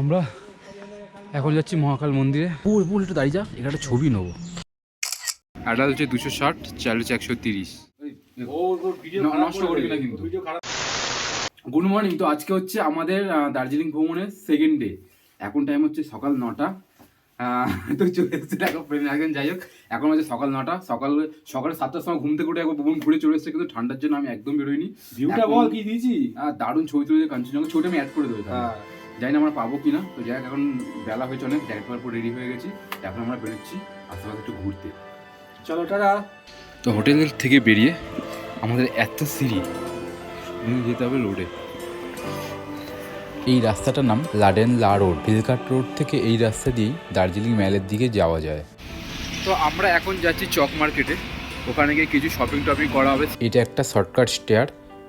আমরা এখন যাচ্ছি মহাকাল মন্দিরে। পুর পুর একটু দাঁড়িয়ে যা এখানে একটা ছবি নেব। অ্যাডাল হচ্ছে দুশো ষাট চাল হচ্ছে একশো তিরিশ। নষ্ট করবি না কিন্তু। গুড মর্নিং তো আজকে হচ্ছে আমাদের দার্জিলিং ভ্রমণের সেকেন্ড ডে এখন টাইম হচ্ছে সকাল নটা। তো চলে এসেছে দেখো ফ্রেন্ড একজন যাই হোক। এখন হচ্ছে সকাল নটা সকাল সকালে সাতটার সময় ঘুম থেকে উঠে একবার ভ্রমণ ঘুরে চলে এসেছে কিন্তু ঠান্ডার জন্য আমি একদম বেরোইনি। ভিউটা বল কি দিয়েছি দারুণ ছবি তুলে কাঞ্চনজঙ্ঘা। ছবিটা আমি অ্যাড করে দেবো হ্যাঁ। জানি না আমরা পাবো কি না তো যাই এখন বেলা হয়েছে অনেক জ্যাকেট পর রেডি হয়ে গেছি। এখন আমরা বেরোচ্ছি আশেপাশে একটু ঘুরতে। চলো, টাটা। তো হোটেল থেকে বেরিয়ে আমাদের এত সিঁড়ি যেতে হবে রোডে এই রাস্তাটার নাম লাডেন লা রোড হিলকাট রোড থেকে এই রাস্তা দিয়েই দার্জিলিং ম্যালের দিকে যাওয়া যায়। তো আমরা এখন যাচ্ছি চক মার্কেটে ওখানে গিয়ে কিছু শপিং টপিং করা হবে। এটা একটা শর্টকাট স্টেয়ার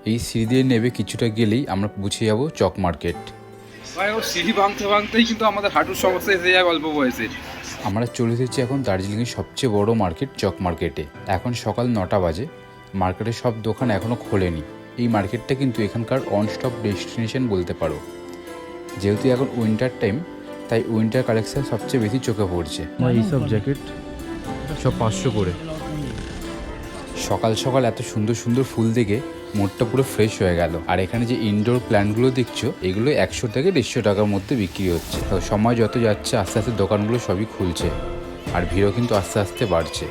এই সিঁড়ি দিয়ে নেবে কিছুটা গেলেই আমরা পৌঁছে যাব চক মার্কেট। ভাই ও সিঁড়ি ভাঙতে ভাঙতেই কিন্তু আমাদের হাঁটুর সমস্যা এসে যায় অল্প বয়সে। আমরা চলে এসেছি এখন দার্জিলিংয়ের সবচেয়ে বড় মার্কেট চক মার্কেটে। এখন সকাল নটা বাজে। মার্কেটের সব দোকান এখনও খোলেনি। এই মার্কেটটা কিন্তু এখানকার অন স্টপ ডেস্টিনেশন বলতে পারো। যেহেতু এখন উইন্টার টাইম তাই উইন্টার কালেকশন সবচেয়ে বেশি চোখে পড়ছে। এইসব জ্যাকেট সব পাঁচশো করে। সকাল সকাল এত সুন্দর সুন্দর ফুল দেখে মোডটা পুরো ফ্রেশ হয়ে গেল। আর এখানে যে ইনডোর প্ল্যান্টগুলো দেখছ, এগুলো একশো থেকে দেড়শো টাকার মধ্যে বিক্রি হচ্ছে। সময় যত যাচ্ছে, আস্তে আস্তে দোকানগুলো সবই খুলছে। আর ভিড়ও কিন্তু আস্তে আস্তে বাড়ছে।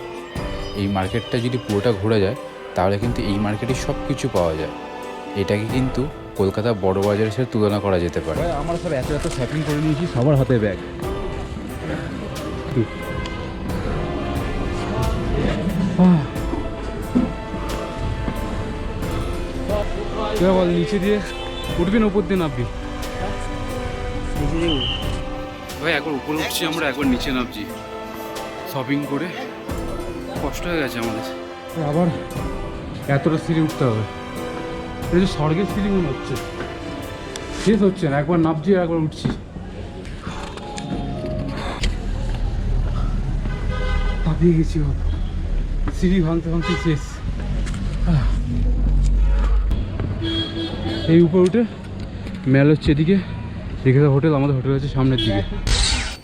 এই মার্কেটটা যদি পুরোটা ঘোরা যায়, তাহলে কিন্তু এই মার্কেটে সব কিছু পাওয়া যায়। এটাকে কিন্তু কলকাতা বড় বাজারের সাথে তুলনা করা যেতে পারে। আমার সব এত এত শপিং করে নিয়েছি, সবার হাতে ব্যাগ বল নিচে দিয়ে উঠবি না উপর দিয়ে নামবি। ভাই একবার উপরে উঠছি আমরা একবার নিচে নামছি। শপিং করে কষ্ট হয়ে গেছে আমাদের। আবার এতটা সিঁড়ি উঠতে হবে। এটা যে স্বর্গের সিঁড়ি মনে হচ্ছে শেষ হচ্ছে না একবার নামছি একবার উঠছি। পাপিয়ে গেছি সিঁড়ি ভাঙতে ভাঙতে শেষ। এই উপরে উঠে মেল হচ্ছে এদিকে। রেখে দেওয়া হোটেল আমাদের হোটেল আছে সামনের দিকে।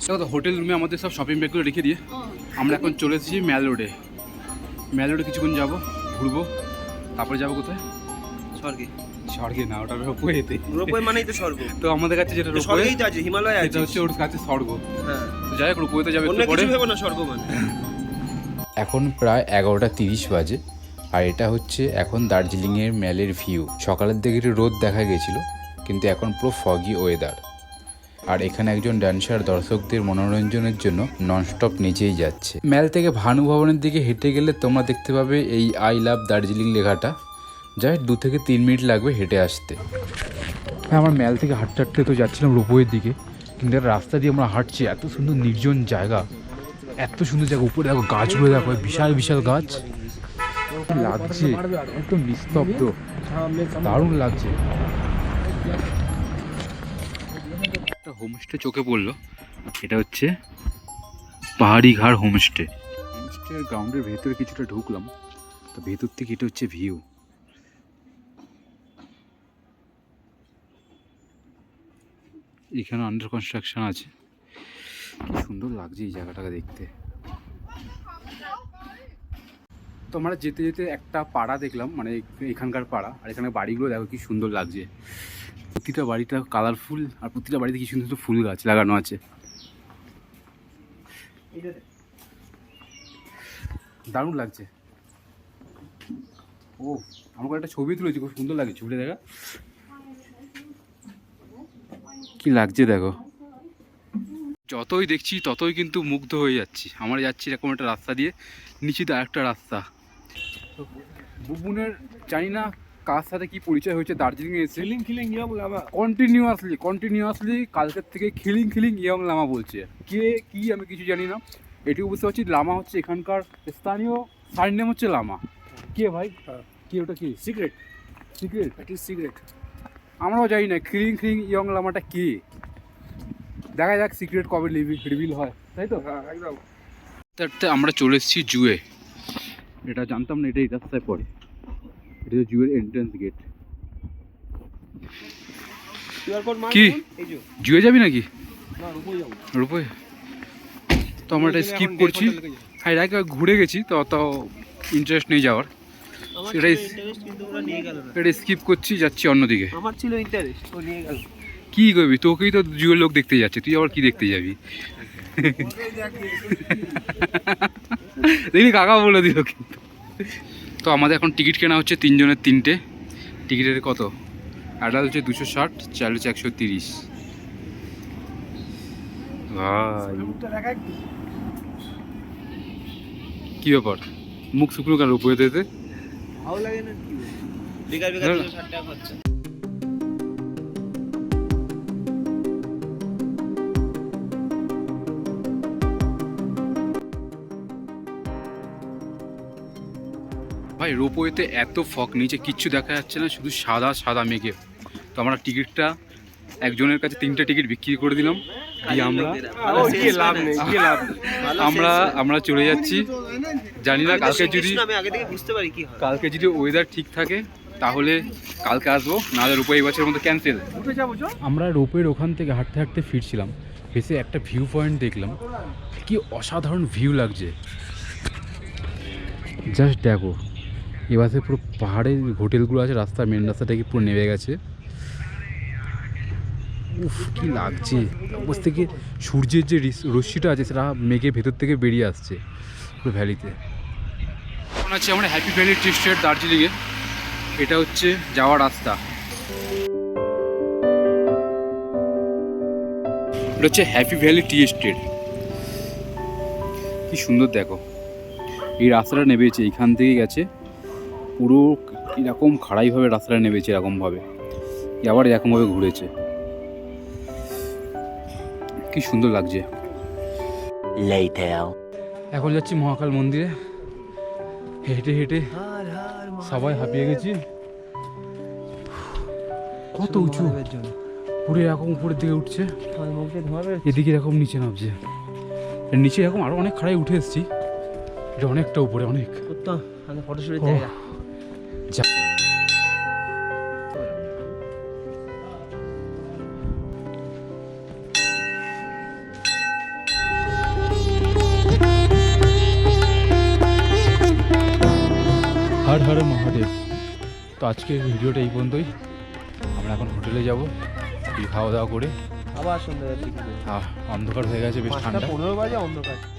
দেখো হোটেল রুমে আমাদের সব শপিং ব্যাগগুলো রেখে দিয়ে আমরা এখন চলে এসেছি ম্যাল রোডে ম্যাল রোডে কিছুক্ষণ যাব ঘুরবো তারপরে যাব কোথায়? স্বর্গে। স্বর্গে না ওটা রোপওয়েতে। রোপওয়ে মানেই তো স্বর্গ। তো আমাদের কাছে যেটা রোপওয়ে স্বর্গেই তো আছে হিমালয় আছে। এটা হচ্ছে ওর কাছে স্বর্গ। হ্যাঁ। তো যাই হোক রোপওয়েতে যাবে অন্য একটু পরে। কিছু ভেবো না স্বর্গ মানে। এখন প্রায় এগারোটা তিরিশ বাজে। আর এটা হচ্ছে এখন দার্জিলিংয়ের ম্যালের ভিউ। সকালের দিকে একটু রোদ দেখা গেছিল, কিন্তু এখন পুরো ফগি ওয়েদার আর এখানে একজন ড্যান্সার দর্শকদের মনোরঞ্জনের জন্য ননস্টপ নিচেই যাচ্ছে। ম্যাল থেকে ভানু ভবনের দিকে হেঁটে গেলে তোমরা দেখতে পাবে এই আই লাভ দার্জিলিং লেখাটা, যাই দু থেকে তিন মিনিট লাগবে হেঁটে আসতে। হ্যাঁ আমার ম্যাল থেকে হাঁটতে হাঁটতে তো যাচ্ছিলাম রোপওয়ের দিকে, কিন্তু রাস্তা দিয়ে আমরা হাঁটছি, এত সুন্দর নির্জন জায়গা, এত সুন্দর জায়গা, উপরে দেখো গাছগুলো দেখো, বিশাল বিশাল গাছ। লাগছে? একদম নিস্তব্ধ। দারুণ লাগছে। একটা হোমস্টে চোখে পড়ল। এটা হচ্ছে পাহাড়ি ঘাড় হোমস্টে। হোমস্টের গ্রাউন্ডের ভেতরে কিছুটা ঢুকলাম। তো ভেতর থেকে এটা হচ্ছে ভিউ এখানে আন্ডার কনস্ট্রাকশন আছে। কি সুন্দর লাগছে এই জায়গাটাকে দেখতে। তো আমরা যেতে যেতে একটা পাড়া দেখলাম মানে এখানকার পাড়া। আর এখানে বাড়িগুলো দেখো কি সুন্দর লাগছে। প্রতিটা বাড়িটা কালারফুল আর প্রতিটা বাড়িতে কি সুন্দর সুন্দর ফুল গাছ লাগানো আছে। দারুণ লাগছে। ও আমাকে একটা ছবি তুলেছি খুব সুন্দর লাগছে ছবিটা দেখা। কি লাগছে দেখো। যতই দেখছি ততই কিন্তু মুগ্ধ হয়ে যাচ্ছি। আমরা যাচ্ছি এরকম একটা রাস্তা দিয়ে নিচে তো একটা রাস্তা। বুবুনের জানি না কার সাথে কি পরিচয় হয়েছে দার্জিলিংয়ে এসে। খিলিং খিলিং ইয়ং লামা। কন্টিনিউয়াসলি কন্টিনিউয়াসলি কালকের থেকে খিলিং খিলিং ইয়ং লামা বলছে। কে কি আমি কিছু জানি না। এটুকু বুঝতে পারছি লামা হচ্ছে এখানকার স্থানীয় সাইড নেম হচ্ছে লামা। কে ভাই? কে ওটা কি? Secret. Secret? It is secret আমরাও জানি না খিলিং খিলিং ইয়ং লামাটা কে? দেখা যাক সিক্রেট কবে রিভিল হয়। তাই তো? হ্যাঁ একদম। আমরা চলে এসেছি জুয়ে। এটা জানতাম না এটা এই রাস্তায় পড়ে। এটা জুয়ের এন্ট্রান্স গেট। কি? জুয়ে যাবি নাকি? না রূপই যাব। রূপে তো আমরা এটা স্কিপ করছি। হ্যাঁ এর আগে ঘুরে গেছি তো অত ইন্টারেস্ট নেই যাওয়ার। আমার সেটাই- ছিল ইন্টারেস্ট কিন্তু ওরা নিয়ে গেল না। এটা স্কিপ করছি যাচ্ছি অন্যদিকে। আমার ছিল ইন্টারেস্ট ও নিয়ে গেল। কি করবি? তোকেই তো জুয়ের লোক দেখতে যাচ্ছে তুই আবার কি দেখতে যাবি? দেখি কাকা বলে দিল কিন্তু। তো আমাদের এখন টিকিট কেনা হচ্ছে তিনজনের তিনটে। টিকিটের কত? অ্যাডাল্ট হচ্ছে দুশো ষাট চাল হচ্ছে একশো তিরিশ। কি ব্যাপার? মুখ শুকনো কেন উপরে দিতে ভালো লাগে না কি বেকার বেকার না। দুশো ষাট টাকা খরচা। ভাই রোপওয়েতে এত ফক নিচে কিচ্ছু দেখা যাচ্ছে না শুধু সাদা সাদা মেঘে। তো আমরা টিকিটটা একজনের কাছে তিনটে টিকিট বিক্রি করে দিলাম দিয়ে আমরা আমরা আমরা চলে যাচ্ছি। জানি না কালকে যদি না, আমি আগে থেকে বুঝতে পারি কি হয়। কালকে যদি ওয়েদার ঠিক থাকে তাহলে কালকে আসব নাহলে রূপো এই বছরের মতো ক্যান্সেল আমরা রোপের ওখান থেকে হাঁটতে হাঁটতে ফিরছিলাম এসে একটা ভিউ পয়েন্ট দেখলাম। কি অসাধারণ ভিউ লাগছে। জাস্ট দেখো। এবারে পুরো পাহাড়ের হোটেলগুলো আছে, রাস্তা মেন রাস্তাটা কি পুরো নেমে গেছে। উফ, কি লাগছে। উপর থেকে সূর্যের যে রশ্মিটা আছে, সেটা মেঘের ভেতর থেকে বেরিয়ে আসছে পুরো ভ্যালিতে। আছে আমরা হ্যাপি ভ্যালি টি স্টেট দার্জিলিংয়ে? এটা হচ্ছে যাওয়ার রাস্তা। এটা হচ্ছে হ্যাপি ভ্যালি টি এস্টেট কি সুন্দর দেখো। এই রাস্তাটা নেবেছে এইখান থেকে গেছে। পুরো এরকম খাড়াইভাবে রাস্তাটা নেমেছে এরকমভাবে। আবার এরকমভাবে ঘুরেছে। কি সুন্দর লাগছে। এখন যাচ্ছি মহাকাল মন্দিরে। হেঁটে হেঁটে সবাই হাঁপিয়ে গেছি। কত উঁচু। পুরো এরকম উপরের দিকে উঠছে। এদিকে এরকম নিচে নামছে। নিচে এরকম আরও অনেক খাড়াই উঠে এসেছি। এটা অনেকটা উপরে অনেক। ফটোশুটের জায়গা। যা- হর হর মহাদেব। তো আজকের ভিডিওটা এই পর্যন্তই। আমরা এখন হোটেলে যাব খাওয়া দাওয়া করে। আবার সন্ধ্যাবেলা অন্ধকার হয়ে গেছে বেশ ঠান্ডা। পনেরো বাজে অন্ধকার।